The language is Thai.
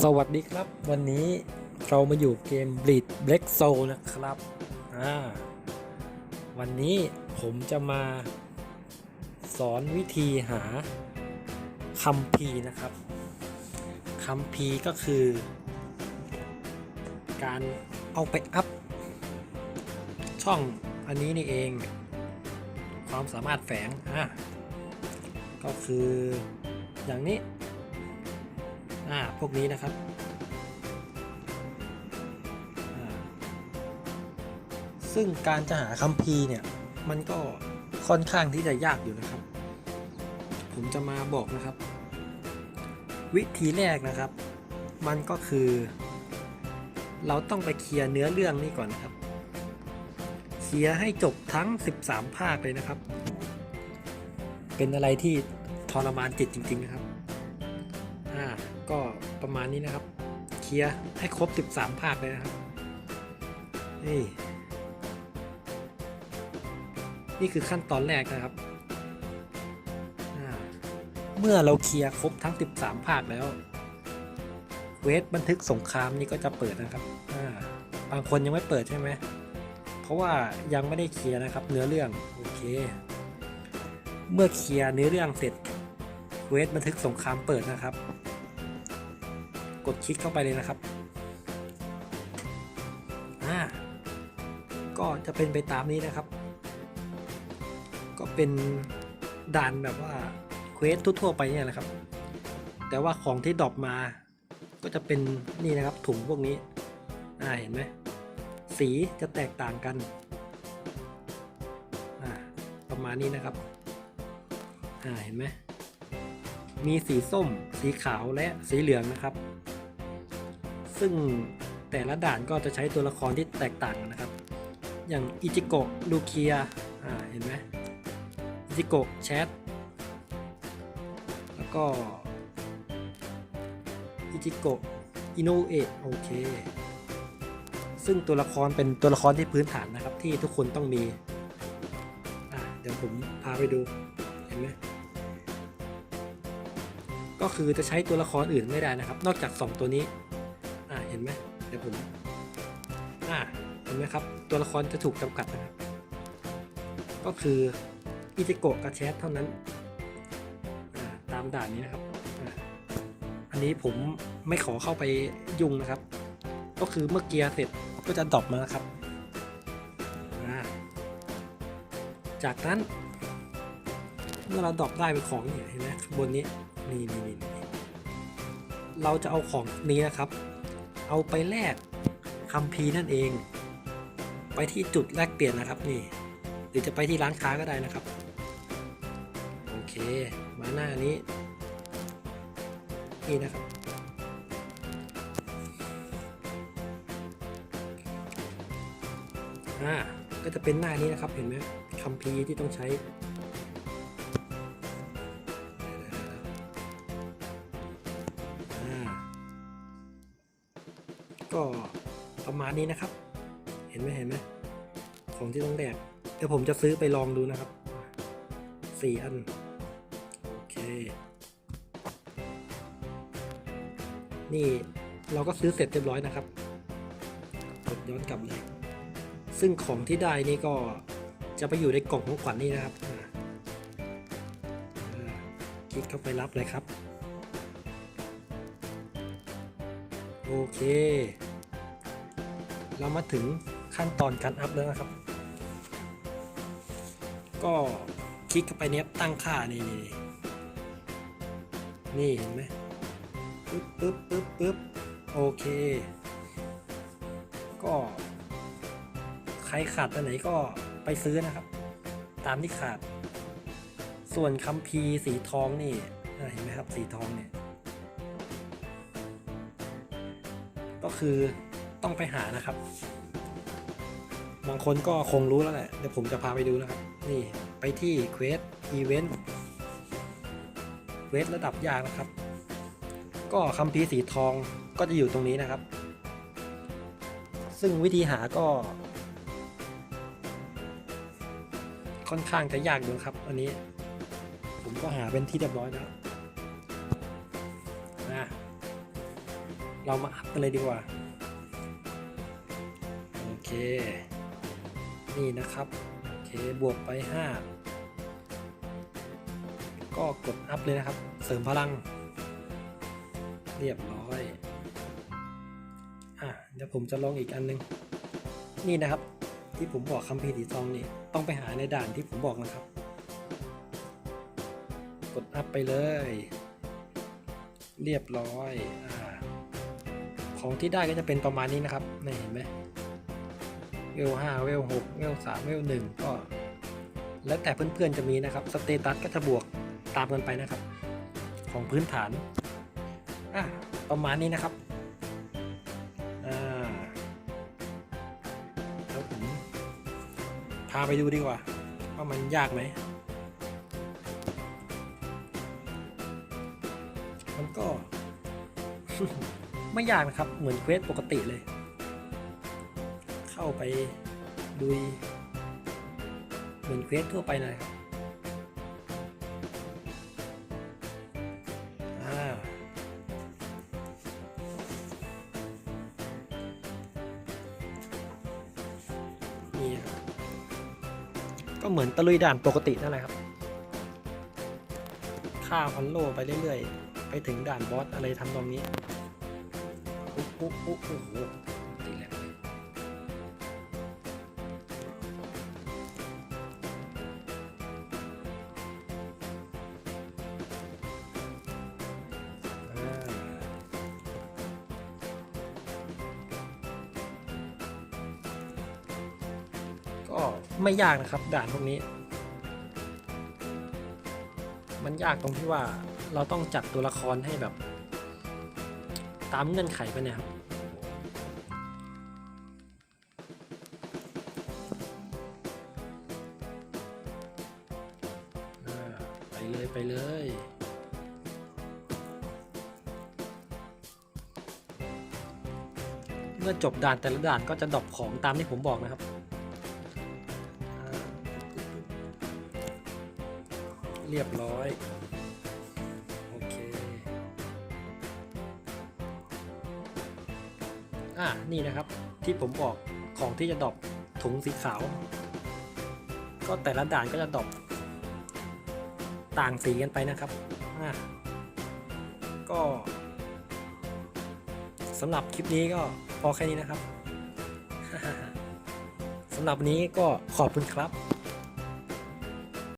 สวัสดีครับ วันนี้เรามาอยู่เกม Bleed Black Soul นะครับอ่าวันนี้ผมจะมาสอนวิธีหาคัมภีนะครับคัมภีก็คือ การเอาไปอัพ ช่องอันนี้นี่เอง ความสามารถแฝงอะก็คืออย่างนี้ อ่าพวกนี้นะครับซึ่งการจะหาคัมภีร์เนี่ยมันก็ค่อนข้างที่จะยากอยู่นะครับ ผมจะมาบอกนะครับ วิธีแรกนะครับ มันก็คือ เราต้องไปเคลียร์เนื้อเรื่องนี้ก่อนนะครับเคลียร์ให้จบทั้ง 13 ภาคเลยนะครับ เป็นอะไรที่ทรมานจิตจริง ๆ นะครับ ประมาณนี้นะครับ เคลียร์ให้ครบ 13 ภาคเลยนะครับ นี่ นี่คือขั้นตอนแรกนะครับ เมื่อเราเคลียร์ครบทั้ง 13 ภาคแล้ว เวทบันทึกสงครามนี่ก็จะเปิดนะครับ บางคนยังไม่เปิดใช่ไหม เพราะว่ายังไม่ได้เคลียร์นะครับ เนื้อเรื่อง โอเค เมื่อเคลียร์เนื้อเรื่องเสร็จเวทบันทึกสงครามเปิดนะครับ กดคลิกเข้าไปเลยนะครับอ่าก็จะเป็นไปตามนี้นะครับ ก็เป็นด่านแบบว่าเควสทั่วๆไปเนี่ยแหละครับ แต่ว่าของที่ดรอปมา ก็จะเป็นนี่นะครับถุงพวกนี้อ่าเห็นไหมสีจะแตกต่างกันอ่าประมาณนี้นะครับอ่าเห็นไหมมีสีส้ม สีขาวและสีเหลืองนะครับ ซึ่งแต่ละด่านก็จะใช้ตัวละครที่แตกต่างกันนะครับ อย่างอิจิโกะลูเคียอ่าเห็นไหมอิจิโกะแชทแล้วก็อิจิโกะอิโนเอะโอเคซึ่งตัวละครเป็นตัวละครที่พื้นฐานนะครับที่ทุกคนต้องมีเดี๋ยวผมพาไปดูเห็นไหมก็คือจะใช้ตัวละครอื่นไม่ได้นะครับ นอกจาก 2 ตัวนี้ เห็นไหมเดี๋ยวผมอ่าเห็นไหมครับ ตัวละครจะถูกจำกัดนะครับ ก็คืออิจิโกะกับแชทเท่านั้นอ่าตามด่านนี้นะครับอ่าอันนี้ผมไม่ขอเข้าไปยุ่งนะครับ ก็คือเมื่อเกียร์เสร็จก็จะดรอปมานะครับอ่าจากนั้นเมื่อเราดรอปได้เป็นของเนี่ยเห็นไหมข้างบนนี้นี่นี่นี่นี่เราจะเอาของนี้นะครับ เอาไปแลกคัมภีร์นั่นเอง ไปที่จุดแลกเปลี่ยนนะครับนี่ หรือจะไปที่ร้านค้าก็ได้นะครับ โอเค มาหน้านี้ นี่นะครับอ่าก็จะเป็นหน้านี้นะครับเห็นไหมคัมภีร์ที่ต้องใช้ ก็ประมาณนี้นะครับ เห็นไหมเห็นไหมของที่ต้องแดกเดี๋ยวผมจะซื้อไปลองดูนะครับสี่อัน โอเค นี่เราก็ซื้อเสร็จเรียบร้อยนะครับกดย้อนกลับเลย ซึ่งของที่ได้นี่ก็จะไปอยู่ในกล่องของขวัญนี่นะครับคลิกเข้าไปรับเลยครับ โอเค เรามาถึงขั้นตอนการอัพแล้วนะครับ ก็คลิกเข้าไปเนี้ยตั้งค่านี่นี่นี่เห็นไหมปึ๊บปึ๊บปึ๊บปึ๊บโอเค ก็ใครขาดตัวไหนก็ไปซื้อนะครับ ตามที่ขาด ส่วนคัมภีร์สีทองนี่เห็นไหมครับสีทองเนี่ย ก็คือต้องไปหานะครับ บางคนก็คงรู้แล้วแหละ เดี๋ยวผมจะพาไปดูนะครับ นี่ไปที่เควสอีเวนต์เควสระดับยากนะครับ ก็คัมภีร์สีทองก็จะอยู่ตรงนี้นะครับ ซึ่งวิธีหาก็ ค่อนข้างจะยากอยู่ครับ อันนี้ ผมก็หาเป็นที่เรียบร้อยแล้ว เรามาอัพกันเลยดีกว่า โอเค นี่นะครับ โอเค บวกไป 5 ก็กดอัพเลยนะครับ เสริมพลัง เรียบร้อย อะ เดี๋ยวผมจะลองอีกอันนึง นี่นะครับ ที่ผมบอกคัมภีร์สีทองนี่ ต้องไปหาในด่านที่ผมบอกนะครับ กดอัพไปเลย เรียบร้อย อ่า ของที่ได้ก็จะเป็นประมาณนี้นะครับนี่เห็นไหมเวลห้าเวลหกเวลสามเวลหนึ่งก็ แล้วแต่เพื่อนๆจะมีนะครับสเตตัสก็จะบวกตามกันไปนะครับ ของพื้นฐานอะประมาณนี้นะครับอ่าแล้วผมพาไปดูดีกว่า ว่ามันยากไหมมันก็ ไม่ยากนะครับ เหมือนเควสปกติเลย เข้าไปดุยเหมือนเควสทั่วไปเลยครับนี่ครับก็เหมือนตะลุยด่านปกตินั่นแหละครับฆ่าพันโลไปเรื่อยๆ ไปถึงด่านบอสอะไรทำตรงนี้ อุ๊บอุ๊บอุ๊บโอ้โหตีแรงเลยก็ไม่ยากนะครับด่านพวกนี้ มันยากตรงที่ว่าเราต้องจัดตัวละครให้แบบ ตามเงื่อนไขไปเนี่ยครับไปเลยไปเลยเมื่อจบด่านแต่ละด่านก็จะดรอปของตามที่ผมบอกนะครับเรียบร้อย อ่านี่นะครับที่ผมบอกของที่จะดรอปถุงสีขาว ก็แต่ละด่านก็จะดรอปต่างสีกันไปนะครับอ่าก็สำหรับคลิปนี้ก็พอแค่นี้นะครับสำหรับนี้ก็ขอบคุณครับ